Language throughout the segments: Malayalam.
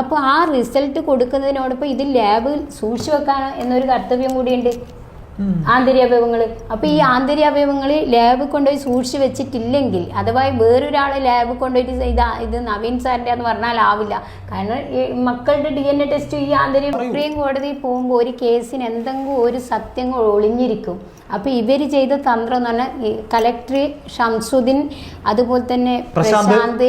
അപ്പോൾ ആ റിസൾട്ട് കൊടുക്കുന്നതിനോടൊപ്പം ഇത് ലാബ് സൂക്ഷിച്ചു വെക്കാൻ എന്നൊരു കർത്തവ്യം കൂടിയുണ്ട്. ആന്തരികാവയവങ്ങൾ അപ്പോൾ ഈ ആന്തരികാവയവങ്ങൾ ലാബ് കൊണ്ടുപോയി സൂക്ഷിച്ച് വെച്ചിട്ടില്ലെങ്കിൽ അഥവാ വേറൊരാളെ ലാബ് കൊണ്ടുപോയിട്ട് ഇതാ ഇത് നവീൻ സാറിന്റെ എന്ന് പറഞ്ഞാൽ ആവില്ല. കാരണം ഈ മക്കളുടെ ഡി എൻ എ ടെസ്റ്റ് ഈ ആന്തരിക സുപ്രീം കോടതിയിൽ പോകുമ്പോൾ ഒരു കേസിന് എന്തെങ്കിലും ഒരു സത്യങ്ങൾ ഒളിഞ്ഞിരിക്കും. അപ്പോൾ ഇവർ ചെയ്ത തന്ത്രം എന്ന് പറഞ്ഞാൽ കലക്ടർ ഷംസുദ്ദീൻ അതുപോലെ തന്നെ പ്രശാന്ത്.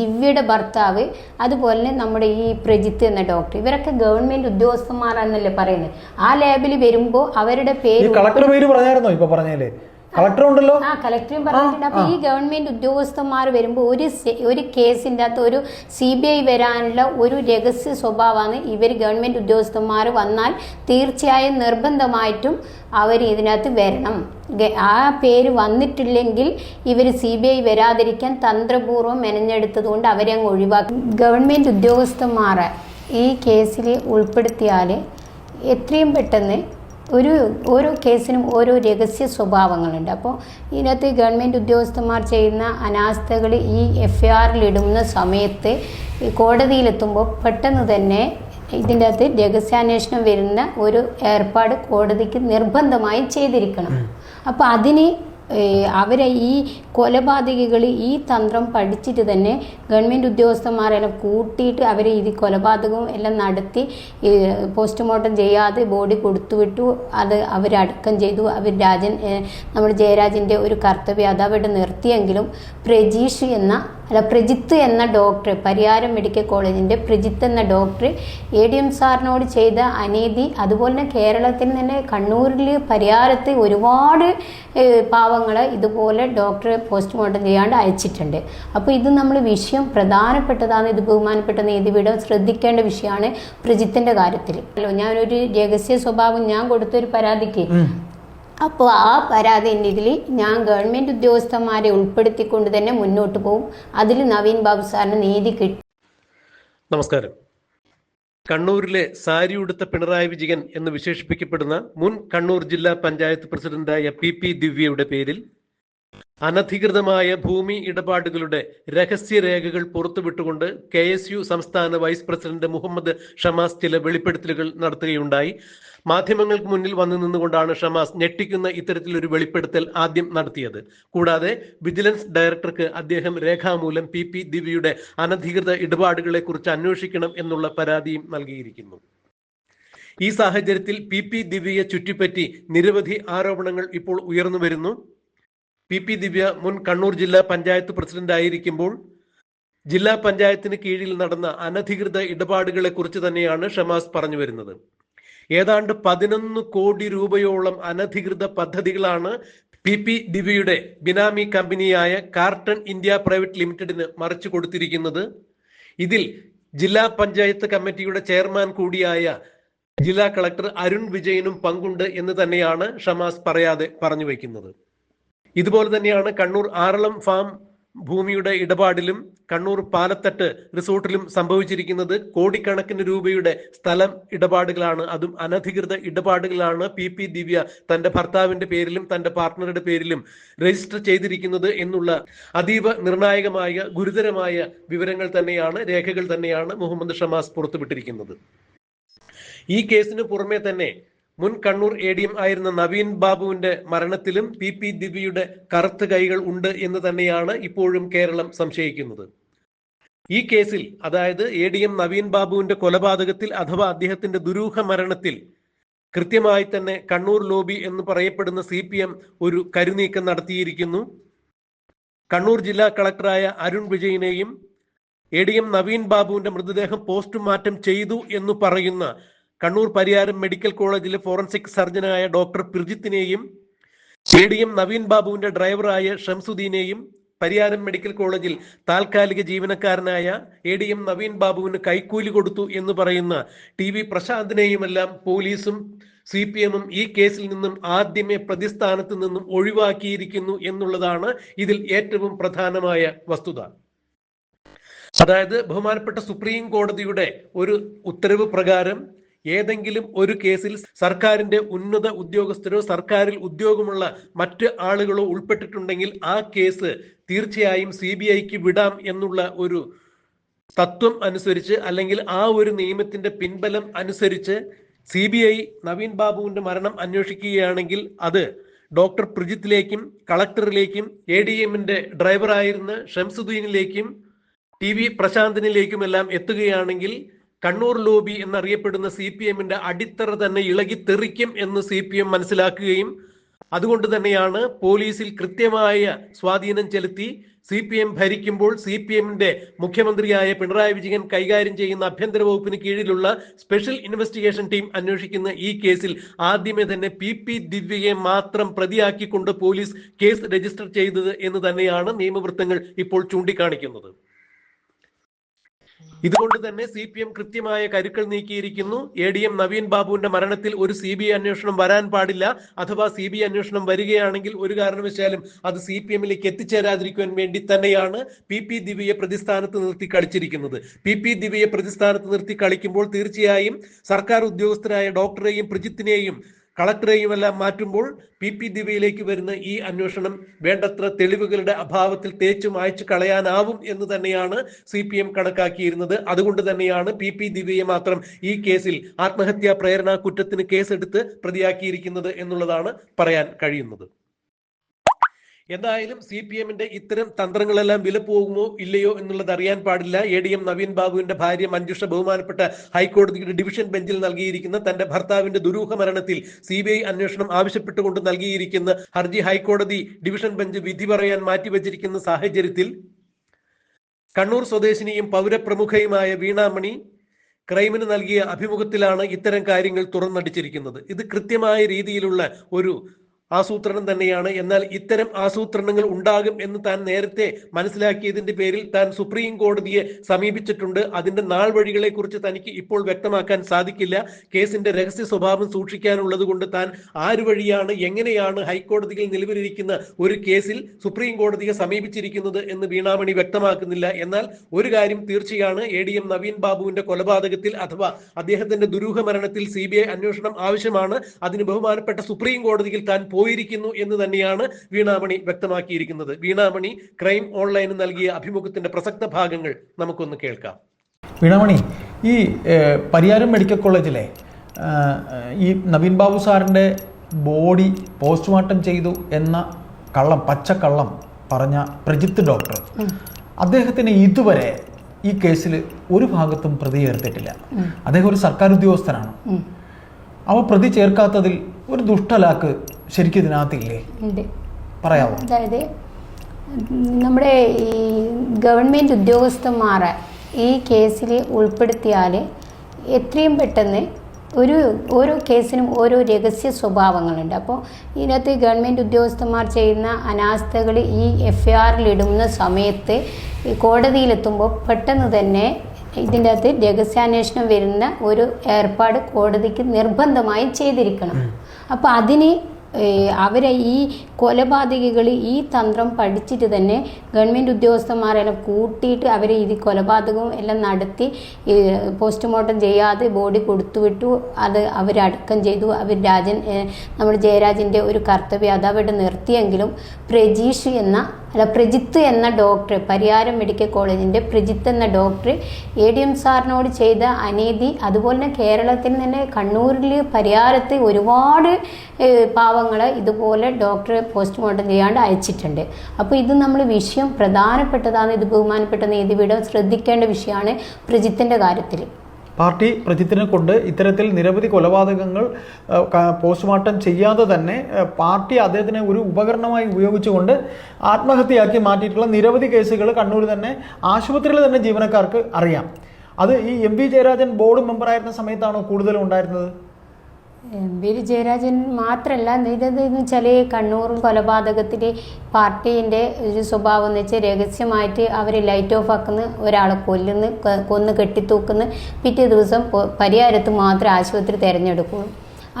ദിവ്യയുടെ ഭർത്താവ് അതുപോലെ തന്നെ നമ്മുടെ ഈ പ്രജിത്ത് എന്ന ഡോക്ടർ ഇവരൊക്കെ ഗവൺമെന്റ് ഉദ്യോഗസ്ഥന്മാരാണെന്നല്ലേ പറയുന്നത്. ആ ലാബിൽ വരുമ്പോ അവരുടെ പേര് കളക്ടർ പേര് പറഞ്ഞായിരുന്നോ ഇപ്പൊ പറഞ്ഞേലേ കളക്ടർ ഉണ്ടല്ലോ. ആ കളക്ടറും പറഞ്ഞിട്ടുണ്ട്. അപ്പൊ ഈ ഗവൺമെന്റ് ഉദ്യോഗസ്ഥന്മാർ വരുമ്പോൾ ഒരു ഒരു കേസിന്റെ അകത്ത് ഒരു സി ബി ഐ വരാനുള്ള ഒരു രഹസ്യ സ്വഭാവമാണ് ഇവർ ഗവൺമെന്റ് ഉദ്യോഗസ്ഥന്മാർ വന്നാൽ തീർച്ചയായും നിർബന്ധമായിട്ടും അവർ ഇതിനകത്ത് വരണം. ആ പേര് വന്നിട്ടില്ലെങ്കിൽ ഇവർ സി ബി ഐ വരാതിരിക്കാൻ തന്ത്രപൂർവം മെനഞ്ഞെടുത്തത് കൊണ്ട് അവരെ അങ്ങ് ഒഴിവാക്കി. ഗവൺമെന്റ് ഉദ്യോഗസ്ഥന്മാരെ ഈ കേസിൽ ഉൾപ്പെടുത്തിയാൽ എത്രയും പെട്ടെന്ന് ഒരു ഓരോ കേസിനും ഓരോ രഹസ്യ സ്വഭാവങ്ങളുണ്ട്. അപ്പോൾ ഇതിനകത്ത് ഗവൺമെന്റ് ഉദ്യോഗസ്ഥന്മാർ ചെയ്യുന്ന അനാസ്ഥകൾ ഈ എഫ് ഇടുന്ന സമയത്ത് ഈ കോടതിയിലെത്തുമ്പോൾ പെട്ടെന്ന് തന്നെ ഇതിന്റെ അകത്ത് രഹസ്യാന്വേഷണം വരുന്ന ഒരു ഏർപ്പാട് കോടതിക്ക് നിർബന്ധമായി ചെയ്തിരിക്കണം. അപ്പോൾ അതിന് അവരെ ഈ കൊലപാതകികൾ ഈ തന്ത്രം പഠിച്ചിട്ട് തന്നെ ഗവൺമെന്റ് ഉദ്യോഗസ്ഥന്മാരെല്ലാം കൂട്ടിയിട്ട് അവരെ ഇത് കൊലപാതകവും എല്ലാം നടത്തി പോസ്റ്റ്മോർട്ടം ചെയ്യാതെ ബോഡി കൊടുത്തുവിട്ടു. അത് അവരടക്കം ചെയ്തു. അവർ രാജൻ നമ്മുടെ ജയരാജന്റെ ഒരു കർത്തവ്യം അത് അവിടെ നിർത്തിയെങ്കിലും പ്രജീഷ് എന്ന അല്ല പ്രജിത്ത് എന്ന ഡോക്ടർ പരിയാരം മെഡിക്കൽ കോളേജിന്റെ പ്രജിത്ത് എന്ന ഡോക്ടർ എ ഡി എം സാറിനോട് ചെയ്ത അനീതി അതുപോലെ തന്നെ കേരളത്തിൽ തന്നെ കണ്ണൂരിൽ പരിയാരത്ത് ഒരുപാട് പാവങ്ങളെ ഇതുപോലെ ഡോക്ടറെ പോസ്റ്റ്മോർട്ടം ചെയ്യാണ്ട് അയച്ചിട്ടുണ്ട്. അപ്പോൾ ഇത് നമ്മൾ വിഷയം പ്രധാനപ്പെട്ടതാണ് ഇത് ബഹുമാനപ്പെട്ട നീതിപീഠം ശ്രദ്ധിക്കേണ്ട വിഷയമാണ് പ്രജിത്തിന്റെ കാര്യത്തിൽ അല്ലോ ഞാനൊരു രഹസ്യ സ്വഭാവം ഞാൻ കൊടുത്തൊരു പരാതിക്ക്. അപ്പോൾ ആ പരാതിന്റെ ഇതിൽ ഞാൻ ഗവൺമെന്റ് ഉദ്യോഗസ്ഥന്മാരെ ഉൾപ്പെടുത്തിക്കൊണ്ട് തന്നെ മുന്നോട്ട് പോകും അതിൽ നവീൻ ബാബു സാറിന് നീതി കിട്ടും. നമസ്കാരം. കണ്ണൂരിലെ സാരി ഉടുത്ത പിണറായി വിജയൻ എന്ന് വിശേഷിപ്പിക്കപ്പെടുന്ന മുൻ കണ്ണൂർ ജില്ലാ പഞ്ചായത്ത് പ്രസിഡന്റായ പി പി ദിവ്യയുടെ പേരിൽ അനധികൃതമായ ഭൂമി ഇടപാടുകളുടെ രഹസ്യരേഖകൾ പുറത്തുവിട്ടുകൊണ്ട് കെ എസ് യു സംസ്ഥാന വൈസ് പ്രസിഡന്റ് മുഹമ്മദ് ഷമാസ് ചില വെളിപ്പെടുത്തലുകൾ നടത്തുകയുണ്ടായി. മാധ്യമങ്ങൾക്ക് മുന്നിൽ വന്നു നിന്നുകൊണ്ടാണ് ഷമാസ് ഞെട്ടിക്കുന്ന ഇത്തരത്തിലൊരു വെളിപ്പെടുത്തൽ ആദ്യം നടത്തിയത്. കൂടാതെ വിജിലൻസ് ഡയറക്ടർക്ക് അദ്ദേഹം രേഖാമൂലം പി പി ദിവ്യയുടെ അനധികൃത ഇടപാടുകളെ കുറിച്ച് അന്വേഷിക്കണം എന്നുള്ള പരാതിയും നൽകിയിരിക്കുന്നു. ഈ സാഹചര്യത്തിൽ പി പി ദിവ്യയെ ചുറ്റിപ്പറ്റി നിരവധി ആരോപണങ്ങൾ ഇപ്പോൾ ഉയർന്നു വരുന്നു. പി പി ദിവ്യ മുൻ കണ്ണൂർ ജില്ലാ പഞ്ചായത്ത് പ്രസിഡന്റ് ആയിരിക്കുമ്പോൾ ജില്ലാ പഞ്ചായത്തിന് കീഴിൽ നടന്ന അനധികൃത ഇടപാടുകളെ കുറിച്ച് തന്നെയാണ് ഷമാസ് പറഞ്ഞു വരുന്നത്. ഏതാണ്ട് പതിനൊന്ന് കോടി രൂപയോളം അനധികൃത പദ്ധതികളാണ് പി പി ദിവ്യയുടെ ബിനാമി കമ്പനിയായ കാർട്ടൺ ഇന്ത്യ പ്രൈവറ്റ് ലിമിറ്റഡിന് മറിച്ചു കൊടുത്തിരിക്കുന്നത്. ഇതിൽ ജില്ലാ പഞ്ചായത്ത് കമ്മിറ്റിയുടെ ചെയർമാൻ കൂടിയായ ജില്ലാ കളക്ടർ അരുൺ വിജയനും പങ്കുണ്ട് എന്ന് തന്നെയാണ് ഷമാസ് പറയാതെ പറഞ്ഞു വയ്ക്കുന്നത്. ഇതുപോലെ തന്നെയാണ് കണ്ണൂർ ആറളം ഫാം ഭൂമിയുടെ ഇടപാടിലും കണ്ണൂർ പാലത്തട്ട് റിസോർട്ടിലും സംഭവിച്ചിരിക്കുന്നത് കോടിക്കണക്കിന് രൂപയുടെ സ്ഥലം ഇടപാടുകളാണ്. അതും അനധികൃത ഇടപാടുകളാണ് പി പി ദിവ്യ തന്റെ ഭർത്താവിന്റെ പേരിലും തന്റെ പാർട്ട്ണറുടെ പേരിലും രജിസ്റ്റർ ചെയ്തിരിക്കുന്നത് എന്നുള്ള അതീവ നിർണായകമായ ഗുരുതരമായ വിവരങ്ങൾ തന്നെയാണ് രേഖകൾ തന്നെയാണ് മുഹമ്മദ് ഷമാസ് പുറത്തുവിട്ടിരിക്കുന്നത്. ഈ കേസിന് പുറമെ തന്നെ മുൻ കണ്ണൂർ എ ഡി എം ആയിരുന്ന നവീൻ ബാബുവിന്റെ മരണത്തിലും പി പി ദിവ്യയുടെ കറുത്ത കൈകൾ ഉണ്ട് എന്ന് തന്നെയാണ് ഇപ്പോഴും കേരളം സംശയിക്കുന്നത്. ഈ കേസിൽ അതായത് എ ഡി എം നവീൻ ബാബുവിന്റെ കൊലപാതകത്തിൽ അഥവാ അദ്ദേഹത്തിന്റെ ദുരൂഹ മരണത്തിൽ കൃത്യമായി തന്നെ കണ്ണൂർ ലോബി എന്ന് പറയപ്പെടുന്ന സി പി എം ഒരു കരുനീക്കം നടത്തിയിരിക്കുന്നു. കണ്ണൂർ ജില്ലാ കളക്ടറായ അരുൺ വിജയനെയും എ ഡി എം നവീൻ ബാബുവിന്റെ മൃതദേഹം പോസ്റ്റ്മോർട്ടം ചെയ്തു എന്ന് പറയുന്ന കണ്ണൂർ പരിയാരം മെഡിക്കൽ കോളേജിലെ ഫോറൻസിക് സർജനായ ഡോക്ടർ പ്രിജിത്തിനെയും എ ഡി എം നവീൻ ബാബുവിന്റെ ഡ്രൈവറായ ഷംസുദ്ദീനെയും പരിയാരം മെഡിക്കൽ കോളേജിൽ താൽക്കാലിക ജീവനക്കാരനായ എ ഡി എം നവീൻ ബാബുവിന് കൈക്കൂലി കൊടുത്തു എന്ന് പറയുന്ന ടി വി പ്രശാന്തിനെയുമെല്ലാം പോലീസും സി പി എമ്മും ഈ കേസിൽ നിന്നും ആദ്യമേ പ്രതിസ്ഥാനത്ത് നിന്നും ഒഴിവാക്കിയിരിക്കുന്നു എന്നുള്ളതാണ് ഇതിൽ ഏറ്റവും പ്രധാനമായ വസ്തുത. അതായത് ബഹുമാനപ്പെട്ട സുപ്രീം കോടതിയുടെ ഒരു ഉത്തരവ് പ്രകാരം ഏതെങ്കിലും ഒരു കേസിൽ സർക്കാരിന്റെ ഉന്നത ഉദ്യോഗസ്ഥരോ സർക്കാരിൽ ഉദ്യോഗമുള്ള മറ്റ് ആളുകളോ ഉൾപ്പെട്ടിട്ടുണ്ടെങ്കിൽ ആ കേസ് തീർച്ചയായും സി ബി ഐക്ക് വിടാം എന്നുള്ള ഒരു തത്വം അനുസരിച്ച് അല്ലെങ്കിൽ ആ ഒരു നിയമത്തിന്റെ പിൻബലം അനുസരിച്ച് സി ബി ഐ നവീൻ ബാബുവിന്റെ മരണം അന്വേഷിക്കുകയാണെങ്കിൽ അത് ഡോക്ടർ പ്രജിത്തിലേക്കും കളക്ടറിലേക്കും എ ഡി എമ്മിന്റെ ഡ്രൈവറായിരുന്ന ഷംസുദ്ദീനിലേക്കും ടി വി പ്രശാന്തിനിലേക്കുമെല്ലാം എത്തുകയാണെങ്കിൽ കണ്ണൂർ ലോബി എന്നറിയപ്പെടുന്ന സി പി എമ്മിന്റെ അടിത്തറ തന്നെ ഇളകി തെറിക്കും എന്ന് സി പി എം മനസ്സിലാക്കുകയും അതുകൊണ്ട് തന്നെയാണ് പോലീസിൽ കൃത്യമായ സ്വാധീനം ചെലുത്തി സി പി എം ഭരിക്കുമ്പോൾ സി പി എമ്മിന്റെ മുഖ്യമന്ത്രിയായ പിണറായി വിജയൻ കൈകാര്യം ചെയ്യുന്ന ആഭ്യന്തര വകുപ്പിന് കീഴിലുള്ള സ്പെഷ്യൽ ഇൻവെസ്റ്റിഗേഷൻ ടീം അന്വേഷിക്കുന്ന ഈ കേസിൽ ആദ്യമേ തന്നെ പി പി ദിവ്യയെ മാത്രം പ്രതിയാക്കിക്കൊണ്ട് പോലീസ് കേസ് രജിസ്റ്റർ ചെയ്തത് എന്ന് തന്നെയാണ് നിയമവൃത്തങ്ങൾ ഇപ്പോൾ ചൂണ്ടിക്കാണിക്കുന്നത്. ഇതുകൊണ്ട് തന്നെ സി പി എം കൃത്യമായ കരുക്കൾ നീക്കിയിരിക്കുന്നു. എ ഡി എം നവീൻ ബാബുവിന്റെ മരണത്തിൽ ഒരു സി ബി ഐ അന്വേഷണം വരാൻ പാടില്ല. അഥവാ സി ബി ഐ അന്വേഷണം വരികയാണെങ്കിൽ ഒരു കാരണവശാലും അത് സി പി എമ്മിലേക്ക് എത്തിച്ചേരാതിരിക്കുവാൻ വേണ്ടി തന്നെയാണ് പി പി ദിവ്യയെ പ്രതിസ്ഥാനത്ത് നിർത്തി കളിച്ചിരിക്കുന്നത്. പി പി ദിവ്യയെ പ്രതിസ്ഥാനത്ത് നിർത്തി കളിക്കുമ്പോൾ തീർച്ചയായും സർക്കാർ ഉദ്യോഗസ്ഥരായ ഡോക്ടറെയും പ്രജിത്തിനെയും കളക്ടറെയും എല്ലാം മാറ്റുമ്പോൾ പി പി ദിവ്യയിലേക്ക് വരുന്ന ഈ അന്വേഷണം വേണ്ടത്ര തെളിവുകളുടെ അഭാവത്തിൽ തേച്ചു മായ്ച്ചു കളയാനാവും എന്ന് തന്നെയാണ് സി പി എം കണക്കാക്കിയിരുന്നത്. അതുകൊണ്ട് തന്നെയാണ് പി പി ദിവ്യയെ മാത്രം ഈ കേസിൽ ആത്മഹത്യാ പ്രേരണ കുറ്റത്തിന് കേസെടുത്ത് പ്രതിയാക്കിയിരിക്കുന്നത് എന്നുള്ളതാണ് പറയാൻ കഴിയുന്നത്. എന്തായാലും സി പി എമ്മിന്റെ ഇത്തരം തന്ത്രങ്ങളെല്ലാം വില പോകുമോ ഇല്ലയോ എന്നുള്ളത് അറിയാൻ പാടില്ല. എ ഡി എം നവീൻ ബാബുവിന്റെ ഭാര്യ മഞ്ജുഷ ബഹുമാനപ്പെട്ട ഹൈക്കോടതിയുടെ ഡിവിഷൻ ബെഞ്ചിൽ നൽകിയിരിക്കുന്ന തന്റെ ഭർത്താവിന്റെ ദുരൂഹ മരണത്തിൽ സി ബി ഐ അന്വേഷണം ആവശ്യപ്പെട്ടുകൊണ്ട് നൽകിയിരിക്കുന്ന ഹർജി ഹൈക്കോടതി ഡിവിഷൻ ബെഞ്ച് വിധി പറയാൻ മാറ്റിവെച്ചിരിക്കുന്ന സാഹചര്യത്തിൽ കണ്ണൂർ സ്വദേശിനിയും പൗരപ്രമുഖയുമായ വീണാമണി ക്രൈമിന് നൽകിയ അഭിമുഖത്തിലാണ് ഇത്തരം കാര്യങ്ങൾ തുറന്നടിച്ചിരിക്കുന്നത്. ഇത് കൃത്യമായ രീതിയിലുള്ള ഒരു ആസൂത്രണം തന്നെയാണ്. എന്നാൽ ഇത്തരം ആസൂത്രണങ്ങൾ ഉണ്ടാകും എന്ന് താൻ നേരത്തെ മനസ്സിലാക്കിയതിന്റെ പേരിൽ താൻ സുപ്രീം കോടതിയെ സമീപിച്ചിട്ടുണ്ട്. അതിന്റെ നാൾ വഴികളെ കുറിച്ച് തനിക്ക് ഇപ്പോൾ വ്യക്തമാക്കാൻ സാധിക്കില്ല. കേസിന്റെ രഹസ്യ സ്വഭാവം സൂക്ഷിക്കാനുള്ളത് കൊണ്ട് താൻ ആര് വഴിയാണ് എങ്ങനെയാണ് ഹൈക്കോടതിയിൽ നിലവിലിരിക്കുന്ന ഒരു കേസിൽ സുപ്രീം കോടതിയെ സമീപിച്ചിരിക്കുന്നത് എന്ന് വീണാമണി വ്യക്തമാക്കുന്നില്ല. എന്നാൽ ഒരു കാര്യം തീർച്ചയാണ്. എ ഡി എം നവീൻ ബാബുവിന്റെ കൊലപാതകത്തിൽ അഥവാ അദ്ദേഹത്തിന്റെ ദുരൂഹ മരണത്തിൽ സി ബി ഐ അന്വേഷണം ആവശ്യമാണ്. അതിന് ബഹുമാനപ്പെട്ട സുപ്രീം കോടതിയിൽ താൻ പോയിരിക്കുന്നു എന്ന് തന്നെയാണ് വീണാമണി വ്യക്തമാക്കിയിരിക്കുന്നത്. വീണാമണി ക്രൈം ഓൺലൈന് നൽകിയ അഭിമുഖത്തിന്റെ പ്രസക്ത ഭാഗങ്ങൾ നമുക്കൊന്ന് കേൾക്കാം. വീണാമണി ഈ പരിയാരം മെഡിക്കൽ കോളേജിലെ ഈ നവീൻ ബാബു സാറിന്റെ ബോഡി പോസ്റ്റ്മോർട്ടം ചെയ്തു എന്ന കള്ളം പച്ചക്കള്ളം പറഞ്ഞ പ്രജിത്ത് ഡോക്ടർ അദ്ദേഹത്തിന് ഇതുവരെ ഈ കേസിൽ ഒരു ഭാഗത്തും പ്രതി ചേർത്തിട്ടില്ല. അദ്ദേഹം ഒരു സർക്കാർ ഉദ്യോഗസ്ഥനാണ് അവ പ്രതി ചേർക്കാത്തതിൽ ഒരു ദുഷ്ടലാക്ക് ശരിക്കും ഇതിനകത്തില്ലേ? പറയാമോ അതായത് നമ്മുടെ ഈ ഗവൺമെന്റ് ഉദ്യോഗസ്ഥന്മാരെ ഈ കേസിൽ ഉൾപ്പെടുത്തിയാൽ എത്രയും പെട്ടെന്ന് ഒരു ഓരോ കേസിനും ഓരോ രഹസ്യ സ്വഭാവങ്ങളുണ്ട്. അപ്പോൾ ഇതിനകത്ത് ഗവൺമെന്റ് ഉദ്യോഗസ്ഥന്മാർ ചെയ്യുന്ന അനാസ്ഥകൾ ഈ എഫ് ഇടുന്ന സമയത്ത് ഈ കോടതിയിലെത്തുമ്പോൾ പെട്ടെന്ന് തന്നെ ഇതിന്റെ അകത്ത് രഹസ്യാന്വേഷണം വരുന്ന ഒരു ഏർപ്പാട് കോടതിക്ക് നിർബന്ധമായും ചെയ്തിരിക്കണം. അപ്പോൾ അതിന് അവരെ ഈ കൊലപാതകികൾ ഈ തന്ത്രം പഠിച്ചിട്ട് തന്നെ ഗവൺമെന്റ് ഉദ്യോഗസ്ഥന്മാരെല്ലാം കൂട്ടിയിട്ട് അവരെ ഇത് കൊലപാതകവും എല്ലാം നടത്തി പോസ്റ്റ്മോർട്ടം ചെയ്യാതെ ബോഡി കൊടുത്തുവിട്ടു. അത് അവരടക്കം ചെയ്തു. അവർ രാജൻ നമ്മുടെ ജയരാജന്റെ ഒരു കർത്തവ്യം അത് അവിടെ നിർത്തിയെങ്കിലും പ്രജീഷ് എന്ന അല്ല പ്രജിത്ത് എന്ന ഡോക്ടർ പരിയാരം മെഡിക്കൽ കോളേജിന്റെ പ്രജിത്ത് എന്ന ഡോക്ടർ എ ഡി എം സാറിനോട് ചെയ്ത അനീതി അതുപോലെ തന്നെ കേരളത്തിൽ തന്നെ കണ്ണൂരിൽ പരിയാരത്ത് ഒരുപാട് പാവങ്ങൾ ഇതുപോലെ ഡോക്ടർ പോസ്റ്റ്മോർട്ടം ചെയ്യാണ്ട് അയച്ചിട്ടുണ്ട്. അപ്പോൾ ഇത് നമ്മൾ വിഷയം പ്രധാനപ്പെട്ടതാണ് ഇത് ബഹുമാനപ്പെട്ട നീതിപീഠം ശ്രദ്ധിക്കേണ്ട വിഷയമാണ് പ്രജിത്തിന്റെ കാര്യത്തിൽ പാർട്ടി പ്രജിത്തിനെ കൊണ്ട് ഇത്തരത്തിൽ നിരവധി കൊലപാതകങ്ങൾ പോസ്റ്റ്മോർട്ടം ചെയ്യാതെ തന്നെ പാർട്ടി അദ്ദേഹത്തിനെ ഒരു ഉപകരണമായി ഉപയോഗിച്ചുകൊണ്ട് ആത്മഹത്യയാക്കി മാറ്റിയിട്ടുള്ള നിരവധി കേസുകൾ കണ്ണൂർ തന്നെ ആശുപത്രിയിൽ തന്നെ ജീവനക്കാർക്ക് അറിയാം. അത് ഈ എം പി ജയരാജൻ ബോർഡ് മെമ്പറായിരുന്ന സമയത്താണോ കൂടുതലും ഉണ്ടായിരുന്നത്? എം വി ജയരാജൻ മാത്രമല്ല ഇതെന്ന് വെച്ചാൽ കണ്ണൂർ കൊലപാതകത്തിൽ പാർട്ടീന്റെ ഒരു സ്വഭാവം എന്ന് വെച്ചാൽ രഹസ്യമായിട്ട് അവർ ലൈറ്റ് ഓഫ് ആക്കുന്ന ഒരാളെ കൊല്ലുന്നു കൊന്ന് കെട്ടിത്തൂക്കുന്നു. പിറ്റേ ദിവസം പരിഹാരത്ത് മാത്രം ആശുപത്രി തിരഞ്ഞെടുക്കും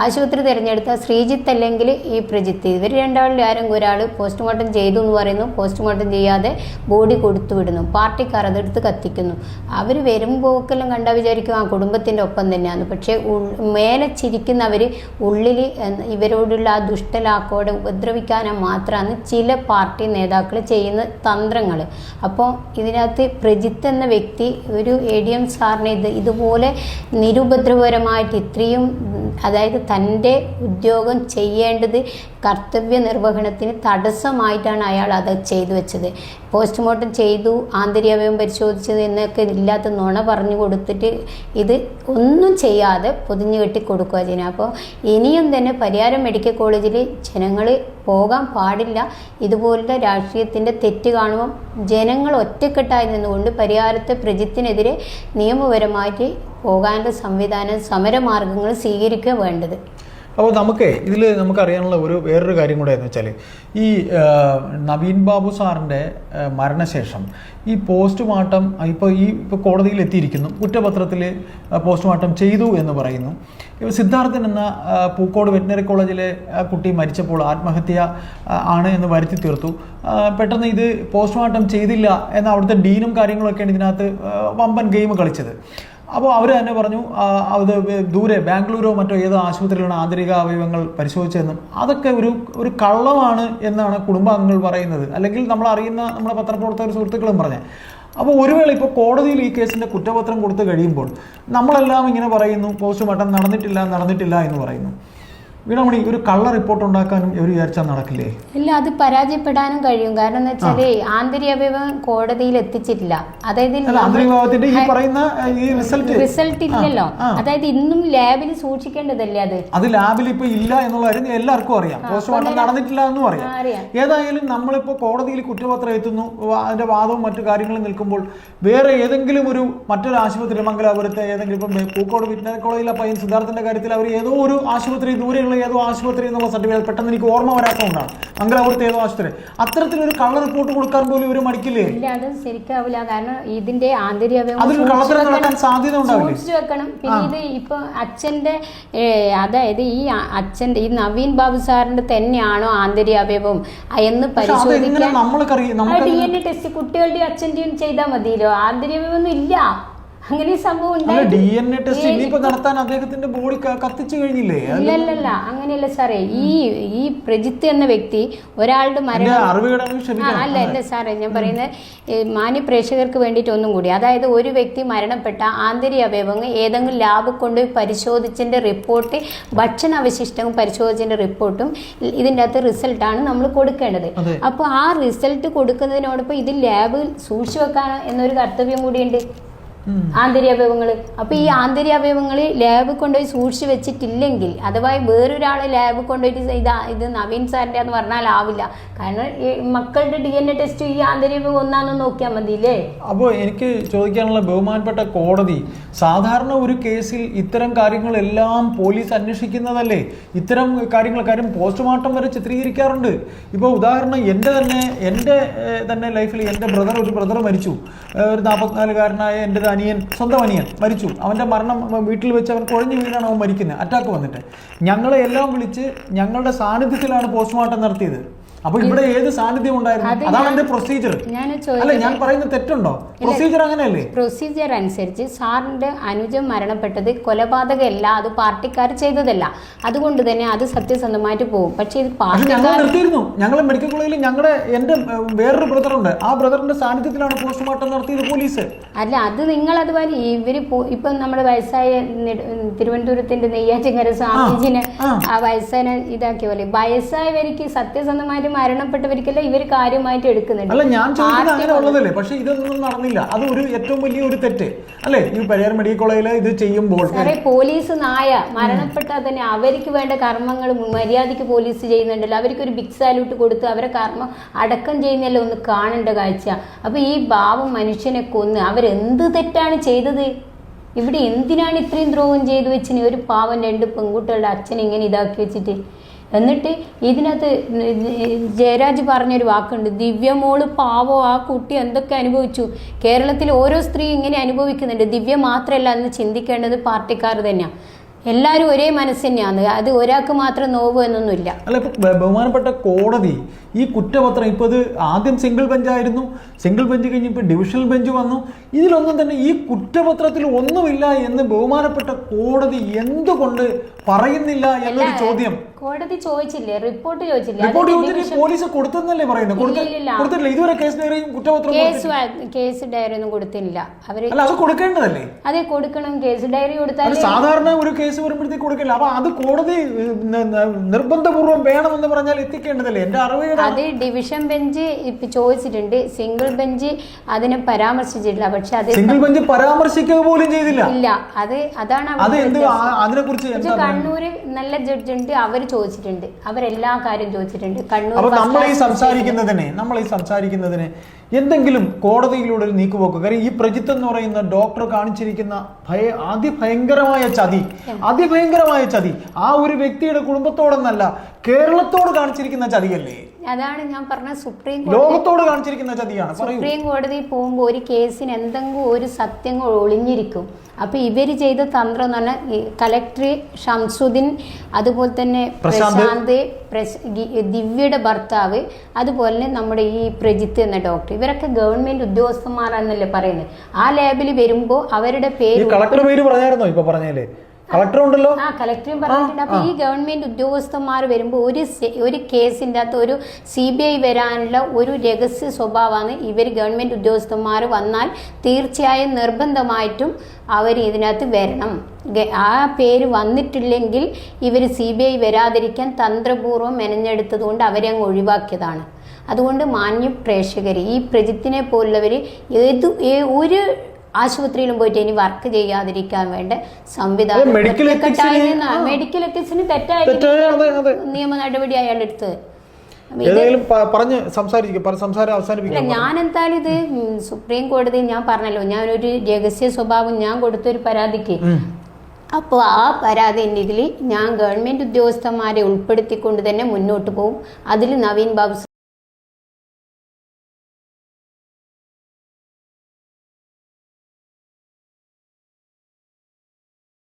ആശുപത്രി തിരഞ്ഞെടുത്ത ശ്രീജിത്ത് അല്ലെങ്കിൽ ഈ പ്രജിത്ത്. ഇവർ രണ്ടാളിൽ ആരെങ്കിലും ഒരാൾ പോസ്റ്റ്മോർട്ടം ചെയ്തു എന്ന് പറയുന്നു. പോസ്റ്റ്മോർട്ടം ചെയ്യാതെ ബോഡി കൊടുത്തു വിടുന്നു. പാർട്ടിക്കാർ അതെടുത്ത് കത്തിക്കുന്നു. അവർ വരുമ്പോക്കെല്ലാം കണ്ടാൽ വിചാരിക്കും ആ കുടുംബത്തിന്റെ ഒപ്പം തന്നെയാണ് പക്ഷേ മേലെ ചിരിക്കുന്നവർ ഉള്ളിൽ ഇവരോടുള്ള ആ ദുഷ്ടലാക്കോടെ ഉപദ്രവിക്കാനും മാത്രമാണ് ചില പാർട്ടി നേതാക്കൾ ചെയ്യുന്ന തന്ത്രങ്ങൾ അപ്പോൾ ഇതിനകത്ത് പ്രജിത്ത് എന്ന വ്യക്തി ഒരു എ ഡി എം സാറിനെ ഇത് ഇതുപോലെ നിരുപദ്രവകരമായിട്ട് ഇത്രയും അതായത് തന്റെ ഉദ്യോഗം ചെയ്യേണ്ടത് കർത്തവ്യ നിർവഹണത്തിന് തടസ്സമായിട്ടാണ് അയാൾ അത് ചെയ്തു വെച്ചത്. പോസ്റ്റ്മോർട്ടം ചെയ്തു ആന്തരികവയം പരിശോധിച്ചത് എന്നൊക്കെ ഇല്ലാത്ത നുണ പറഞ്ഞു കൊടുത്തിട്ട് ഇത് ഒന്നും ചെയ്യാതെ പൊതിഞ്ഞു കെട്ടി കൊടുക്കുക ചെയ്യുന്നത് അപ്പോൾ ഇനിയും തന്നെ പരിയാരം മെഡിക്കൽ കോളേജിൽ ജനങ്ങൾ പോകാൻ പാടില്ല. ഇതുപോലത്തെ രാഷ്ട്രീയത്തിന്റെ തെറ്റ് കാണുമ്പം ജനങ്ങൾ ഒറ്റക്കെട്ടായി നിന്നുകൊണ്ട് പരിഹാരത്തെ പ്രജിത്തിനെതിരെ നിയമപരമായിട്ട് പോകാനുള്ള സംവിധാനം സമരമാർഗങ്ങൾ സ്വീകരിക്കുക വേണ്ടത്. അപ്പോൾ നമുക്ക് ഇതിൽ നമുക്കറിയാനുള്ള ഒരു വേറൊരു കാര്യം കൂടെ എന്ന് വെച്ചാൽ ഈ നവീൻ ബാബു സാറിന്റെ മരണശേഷം ഈ പോസ്റ്റ്മോർട്ടം ഇപ്പോൾ ഈ ഇപ്പോൾ കോടതിയിൽ എത്തിയിരിക്കുന്നു. കുറ്റപത്രത്തിൽ പോസ്റ്റ്മോർട്ടം ചെയ്തു എന്ന് പറയുന്നു. സിദ്ധാർത്ഥൻ എന്ന പൂക്കോട് വെറ്റിനറി കോളേജിലെ കുട്ടി മരിച്ചപ്പോൾ ആത്മഹത്യ ആണ് എന്ന് വരുത്തി തീർത്തു. പെട്ടെന്ന് ഇത് പോസ്റ്റ്മോർട്ടം ചെയ്തില്ല എന്ന അവിടുത്തെ ഡീനും കാര്യങ്ങളൊക്കെയാണ് ഇതിനകത്ത് വമ്പൻ ഗെയിം കളിച്ചത്. അപ്പോൾ അവർ തന്നെ പറഞ്ഞു അത് ദൂരെ ബാംഗ്ലൂരോ മറ്റോ ഏതോ ആശുപത്രിയിലാണ് ആന്തരിക അവയവങ്ങൾ പരിശോധിച്ചതെന്നും. അതൊക്കെ ഒരു ഒരു കള്ളമാണ് എന്നാണ് കുടുംബാംഗങ്ങൾ പറയുന്നത്. അല്ലെങ്കിൽ നമ്മൾ അറിയുന്ന നമ്മുടെ പത്രപ്രവർത്തകർ സുഹൃത്തുക്കളും പറഞ്ഞത് അപ്പോൾ ഒരു വേള ഇപ്പോൾ കോടതിയിൽ ഈ കേസിന്റെ കുറ്റപത്രം കൊടുത്തു കഴിയുമ്പോൾ നമ്മളെല്ലാം ഇങ്ങനെ പറയുന്നു പോസ്റ്റ്മോർട്ടം നടന്നിട്ടില്ല നടന്നിട്ടില്ല എന്ന് പറയുന്നു. വീണമണി ഒരു കള്ള റിപ്പോർട്ട് ഉണ്ടാക്കാനും ഇവർ വിചാരിച്ചാൽ നടക്കില്ലേ? ഇല്ല അത് പരാജയപ്പെടാനും കഴിയും. കാരണം എന്ന് വെച്ചാൽ ആന്തരിക അവയവം കോടതിയിൽ എത്തിച്ചിട്ടില്ല. അതായത് ഈ പറയുന്ന റിസൾട്ട്. റിസൾട്ട് ഇല്ലല്ലോ. അതായത് ഇന്നും ലാബിൽ സൂക്ഷിക്കേണ്ടതല്ലേ അത്? അത് ലാബിൽ ഇപ്പൊ ഇല്ല എന്നുള്ള കാര്യം എല്ലാവർക്കും അറിയാം. പോസ്റ്റ്മോർട്ടം നടന്നിട്ടില്ല എന്നും അറിയാം. ഏതായാലും നമ്മളിപ്പോ കോടതിയിൽ കുറ്റപത്രം എത്തുന്നു അതിന്റെ വാദവും മറ്റു കാര്യങ്ങളും നിൽക്കുമ്പോൾ വേറെ ഏതെങ്കിലും ഒരു മറ്റൊരു ആശുപത്രി മംഗലാപുരത്തെ ഏതെങ്കിലും ഇപ്പം പൂക്കോട് വെറ്റിനറി കോളേജിലെ പയ്യൻ സിദ്ധാർത്ഥന്റെ കാര്യത്തിൽ അവർ ഏതോ ഒരു ആശുപത്രി ദൂരെയുള്ള ഏതോ ആശുപത്രി എന്നുള്ള സർട്ടിഫിക്കറ്റ് പെട്ടെന്ന് എനിക്ക് ഓർമ്മ വരാത്തതുകൊണ്ടാണ്. മംഗലാപുരത്തെ ഏതോ ആശുപത്രി. അത്തരത്തിലൊരു കള്ള റിപ്പോർട്ട് കൊടുക്കാൻ പോലും ഇവർ മടിക്കില്ലേ? ഇല്ല അത് ശരിക്കാവില്ല. കാരണം ഇതിന്റെ ആന്തരിക സൂക്ഷിച്ച് കള്ളത്തരം നടക്കാൻ സാധ്യത സൂക്ഷിച്ച് വെക്കണം. പിന്നെ ഇത് ഇപ്പൊ അച്ഛന്റെ അതായത് ഈ അച്ഛന്റെ ഈ നവീൻ ബാബു സാറിന്റെ തന്നെയാണോ ആന്തരിക അവയവം എന്ന് പരിശോധിക്കാൻ ഡി എൻ എ ടെസ്റ്റ് കുട്ടികളുടെയും അച്ഛന്റെയും ചെയ്താൽ മതിയല്ലോ. ആന്തരിക അവയവൊന്നും ഇല്ല. അങ്ങനെ സംഭവം ഡി എൻ എ ടെസ്റ്റ് ഇനിയിപ്പോ നടത്താൻ അദ്ദേഹത്തിന്റെ ബോഡി കത്തിച്ചു കഴിഞ്ഞില്ലേ? അത് ഇല്ലല്ലല്ല അങ്ങനെയല്ല സാറേ. ഈ ഈ പ്രജിത്ത് എന്ന വ്യക്തി ഒരാളുടെ മരണം അല്ല അല്ല സാറേ ഞാൻ പറയുന്നത് മാന്യപ്രേക്ഷകർക്ക് മാന്യ പ്രേക്ഷകർക്ക് വേണ്ടിയിട്ട് ഒന്നും കൂടി. അതായത് ഒരു വ്യക്തി മരണപ്പെട്ട ആന്തരിക അവയവങ്ങൾ ഏതെങ്കിലും ലാബ് കൊണ്ടുപോയി പരിശോധിച്ചതിന്റെ റിപ്പോർട്ട് ഭക്ഷണ അവശിഷ്ടവും പരിശോധിച്ചതിന്റെ റിപ്പോർട്ടും ഇതിന്റെ അകത്ത് റിസൾട്ടാണ് നമ്മൾ കൊടുക്കേണ്ടത്. അപ്പോൾ ആ റിസൾട്ട് കൊടുക്കുന്നതിനോടൊപ്പം ഇത് ലാബ് സൂക്ഷിച്ചു വെക്കാൻ എന്നൊരു കർത്തവ്യം കൂടിയുണ്ട്. ആന്തരിക അവയവങ്ങൾ അപ്പൊ ഈ ആന്തരിക അവയവങ്ങൾ ലാബ് കൊണ്ടുപോയി സൂക്ഷിച്ചു വെച്ചിട്ടില്ലെങ്കിൽ അഥവാ വേറൊരാൾ ലാബ് കൊണ്ടുപോയിട്ട് ഇത് ഇത് നവീൻ സാറിന്റെ എന്ന് പറഞ്ഞാൽ ആവില്ല. കാരണം ഈ മക്കളുടെ ഡി എൻ എ ടെസ്റ്റ് ഈ ആന്തരിക ഒന്നാണെന്ന് നോക്കിയാൽ മതിയില്ലേ? അപ്പോൾ എനിക്ക് ചോദിക്കാനുള്ള ബഹുമാനപ്പെട്ട കോടതി സാധാരണ ഒരു കേസിൽ ഇത്തരം കാര്യങ്ങളെല്ലാം പോലീസ് അന്വേഷിക്കുന്നതല്ലേ? ഇത്തരം കാര്യങ്ങൾ കാര്യം പോസ്റ്റ്മോർട്ടം വരെ ചിത്രീകരിക്കാറുണ്ട്. ഇപ്പോൾ ഉദാഹരണം എന്റെ തന്നെ എന്റെ തന്നെ ലൈഫിൽ എന്റെ ബ്രദർ ഒരു ബ്രദർ മരിച്ചു. ഒരു നാൽപ്പത്തിനാലുകാരനായ എന്റെ അനിയൻ സ്വന്തം അനിയൻ മരിച്ചു. അവന്റെ മരണം വീട്ടിൽ വെച്ച് അവൻ കുഴഞ്ഞു വീണാണ് അവൻ മരിക്കുന്നത്. അറ്റാക്ക് വന്നിട്ട്. ഞങ്ങളെ എല്ലാം വിളിച്ച് ഞങ്ങളുടെ സാന്നിധ്യത്തിലാണ് പോസ്റ്റ്മോർട്ടം നടത്തിയത്. അപ്പോൾ ഇവിടെ ഏത് സാന്നിധ്യം ഉണ്ടായിരുന്നു? അതാണ് എന്റെ പ്രൊസീജിയർ ഞാൻ അല്ല ഞാൻ പറയുന്ന തെറ്റുണ്ടോ? പ്രൊസീജിയർ അങ്ങനെയല്ലേ? പ്രൊസീജിയർ അനുസരിച്ച് സാറിന്റെ അനുജൻ മരണപ്പെട്ടത് കൊലപാതകമല്ല അത് പാർട്ടിക്കാർ ചെയ്തതല്ല. അതുകൊണ്ട് തന്നെ അത് സത്യസന്ധമായിട്ട് പോകും. പക്ഷേ ഇത് പാർട്ടി ഞങ്ങൾ നിർത്തിയിരുന്നു. ഞങ്ങൾ മെഡിക്കൽ കോളേജിൽ ഞങ്ങളുടെ എന്റെ വേറൊരു ബ്രദർ ഉണ്ട്. ആ ബ്രദറിന്റെ സാന്നിധ്യത്തിലാണ് പോസ്റ്റ്മോർട്ടം നടത്തിയത് പോലീസ് അല്ല അത് നിങ്ങൾ അതുപോലെ ഇവർ ഇപ്പൊ നമ്മുടെ വയസ്സായ തിരുവനന്തപുരത്തിന്റെ നെയ്യാറ്റിങ്കര സ്വാമീജിനെ ആ. ആ വയസ്സായ ഇതാക്കിയ പോലെ. വയസ്സായവർക്ക് സത്യസന്ധമായിട്ട് മരണപ്പെട്ടവർക്കെല്ലാം ഇവർ കാര്യമായിട്ട് എടുക്കുന്നുണ്ട്. അല്ല ഞാൻ പാർട്ടി അങ്ങനെ ഉള്ളതല്ലേ? പക്ഷെ ഇതൊന്നും നടന്നില്ല. അത് ഒരു ഏറ്റവും വലിയ ഒരു തെറ്റ്. അല്ലേ? ഈ പരിയാർ മെഡിക്കൽ കോളേജിൽ ഇത് ചെയ്യുമ്പോൾ സാറേ പോലീസ് നായ. മരണപ്പെട്ടാൽ തന്നെ അവർക്ക് വേണ്ട കർമ്മങ്ങൾ മര്യാദയ്ക്ക് പോലീസ് ചെയ്യുന്നുണ്ടല്ലോ. അവർക്ക് ഒരു ബിഗ് സാല്യൂട്ട് കൊടുത്ത് അവരെ കർമ്മം അടക്കം ചെയ്യുന്നല്ലോ ഒന്ന് കാണേണ്ട കാഴ്ച. അപ്പൊ ഈ ഭാവം മനുഷ്യനെ കൊന്ന് അവരെന്ത് തെറ്റാണ് ചെയ്തത്? ഇവിടെ എന്തിനാണ് ഇത്രയും ദ്രോഹം ചെയ്തു വെച്ചിന്? ഒരു പാവം രണ്ട് പെൺകുട്ടികളുടെ അച്ഛനെ ഇങ്ങനെ ഇതാക്കി വെച്ചിട്ട്. എന്നിട്ട് ഇതിനകത്ത് ജയരാജ് പറഞ്ഞൊരു വാക്കുണ്ട് ദിവ്യമോൾ പാവോ ആ കുട്ടി എന്തൊക്കെ അനുഭവിച്ചു? കേരളത്തിൽ ഓരോ സ്ത്രീ ഇങ്ങനെ അനുഭവിക്കുന്നുണ്ട് ദിവ്യ മാത്രമല്ല എന്ന് ചിന്തിക്കേണ്ടത് പാർട്ടിക്കാർ തന്നെയാണ് എല്ലാവരും ഒരേ മനസ്സ് അത് ഒരാൾക്ക് മാത്രം നോവ് എന്നൊന്നുമില്ല. അല്ല ബഹുമാനപ്പെട്ട കോടതി ഈ കുറ്റപത്രം ഇപ്പോൾ ഇത് ആദ്യം സിംഗിൾ ബെഞ്ചായിരുന്നു സിംഗിൾ ബെഞ്ച് കഴിഞ്ഞ് ഇപ്പോൾ ഡിവിഷണൽ ബെഞ്ച് വന്നു. ഇതിലൊന്നും തന്നെ ഈ കുറ്റപത്രത്തിൽ ഒന്നുമില്ല എന്ന് ബഹുമാനപ്പെട്ട കോടതി എന്തുകൊണ്ട് പറയുന്നില്ല എന്നൊരു ചോദ്യം. കോടതി ചോദിച്ചില്ലേ? റിപ്പോർട്ട് ചോദിച്ചില്ലേ? റിപ്പോർട്ട് ചോദിച്ചിട്ട് പോലീസ് കൊടുത്തെന്നല്ലേ പറയുന്നത്? കൊടുത്തിട്ടില്ല. ഇതുവരെ കേസ് ഡയറിയും കുറ്റപത്രം കേസ് കേസ് ഡയറി ഒന്നും കൊടുത്തില്ല. അവർ അല്ല അത് കൊടുക്കേണ്ടതല്ലേ? അതെ കൊടുക്കണം. കേസ് ഡയറി കൊടുത്താൽ സാധാരണ ഒരു കേസ് വരുമ്പോഴത്തേക്ക് കൊടുക്കില്ല. അപ്പൊ അത് കോടതി നിർബന്ധപൂർവം വേണമെന്ന് പറഞ്ഞാൽ എത്തിക്കേണ്ടതല്ലേ? എന്റെ അറിവ് അത് ഡിവിഷൻ ബെഞ്ച് ഇപ്പൊ ചോദിച്ചിട്ടുണ്ട്. സിംഗിൾ ബെഞ്ച് അതിനെ പരാമർശിച്ചിട്ടില്ല. പക്ഷെ അത് സിംഗിൾ ബെഞ്ച് പരാമർശിക്കുക പോലും ചെയ്തില്ല. ഇല്ല. അത് അതാണ് അതിനെ കുറിച്ച് കണ്ണൂര് നല്ല ജഡ്ജ് ഉണ്ട് അവർ ചോദിച്ചിട്ടുണ്ട്. അവരെല്ലാ കാര്യം ചോദിച്ചിട്ടുണ്ട്. കണ്ണൂർ നമ്മൾ ഈ സംസാരിക്കുന്നതിനെ നമ്മൾ ഈ സംസാരിക്കുന്നതിനെ എന്തെങ്കിലും കോടതിയിലൂടെ ഒരു നീക്കുപോക്ക് കാര്യം ഈ പ്രജിത്ത് എന്ന് പറയുന്ന ഡോക്ടർ കാണിച്ചിരിക്കുന്ന ഭയ അതിഭയങ്കരമായ ചതി അതിഭയങ്കരമായ ചതി ആ ഒരു വ്യക്തിയുടെ കുടുംബത്തോടെന്നല്ല കേരളത്തോട് കാണിച്ചിരിക്കുന്ന ചതിയല്ലേ? അതാണ് ഞാൻ പറഞ്ഞ സുപ്രീം കോടതി ലോകത്തോട് കാണിച്ചിരിക്കുന്ന ചതിയാണ്. സുപ്രീം കോടതി പോകുമ്പോൾ ഒരു കേസിന് എന്തെങ്കിലും ഒരു സത്യം ഒളിഞ്ഞിരിക്കും. അപ്പൊ ഇവർ ചെയ്ത തന്ത്രം എന്ന് പറഞ്ഞാൽ കലക്ടർ ഷംസുദ്ദീൻ അതുപോലെ തന്നെ പ്രശാന്ത്. പ്രശാന്ത് പ്രശ്- ദിവ്യയുടെ ഭർത്താവ് അതുപോലെ തന്നെ നമ്മുടെ ഈ പ്രജിത്ത് എന്ന ഡോക്ടർ ഇവരൊക്കെ ഗവൺമെന്റ് ഉദ്യോഗസ്ഥന്മാരാണെന്നല്ലേ പറയുന്നത്. ആ ലേബിൽ വരുമ്പോൾ അവരുടെ പേര് കളക്ടർ പേര് പറഞ്ഞായിരുന്നോ ഇപ്പൊ പറഞ്ഞേലേ കളക്ടർ ഉണ്ടല്ലോ. ആ കളക്ടറും പറഞ്ഞിട്ടുണ്ട്. അപ്പൊ ഈ ഗവൺമെന്റ് ഉദ്യോഗസ്ഥന്മാർ വരുമ്പോൾ ഒരു ഒരു കേസിന്റെ അകത്ത് ഒരു സി ബി ഐ വരാനുള്ള ഒരു രഹസ്യ സ്വഭാവമാണ് ഇവർ ഗവൺമെന്റ് ഉദ്യോഗസ്ഥന്മാർ വന്നാൽ തീർച്ചയായും നിർബന്ധമായിട്ടും അവർ ഇതിനകത്ത് വരണം. ആ പേര് വന്നിട്ടില്ലെങ്കിൽ ഇവർ സി ബി ഐ വരാതിരിക്കാൻ തന്ത്രപൂർവം മെനഞ്ഞെടുത്തത് കൊണ്ട് അവരെ അങ്ങ് ഒഴിവാക്കിയതാണ്. അതുകൊണ്ട് മാന്യ പ്രേക്ഷകർ ഈ പ്രജിത്തിനെ പോലുള്ളവർ ഏത് ഒരു ആശുപത്രിയിലും പോയിട്ട് ഇനി വർക്ക് ചെയ്യാതിരിക്കാൻ വേണ്ട സംവിധാനം. മെഡിക്കൽ ഒറ്റക്കെട്ടായി ethics ന് നിന്ന് മെഡിക്കൽ എത്തിക്സിന് തെറ്റായി നിയമ നടപടി അയാൾ എടുത്തത് പറഞ്ഞ് സംസാരം അവസാനിപ്പിക്കാം ഞാൻ എന്തായാലും ഇത് സുപ്രീം കോടതി ഞാൻ പറഞ്ഞല്ലോ ഞാൻ ഒരു രഹസ്യ സ്വഭാവം ഞാൻ കൊടുത്തൊരു പരാതിക്ക്. അപ്പോൾ ആ പരാതിന്റെ ഇതിൽ ഞാൻ ഗവൺമെന്റ് ഉദ്യോഗസ്ഥന്മാരെ ഉൾപ്പെടുത്തിക്കൊണ്ട് തന്നെ മുന്നോട്ട് പോകും അതിൽ നവീൻ ബാബു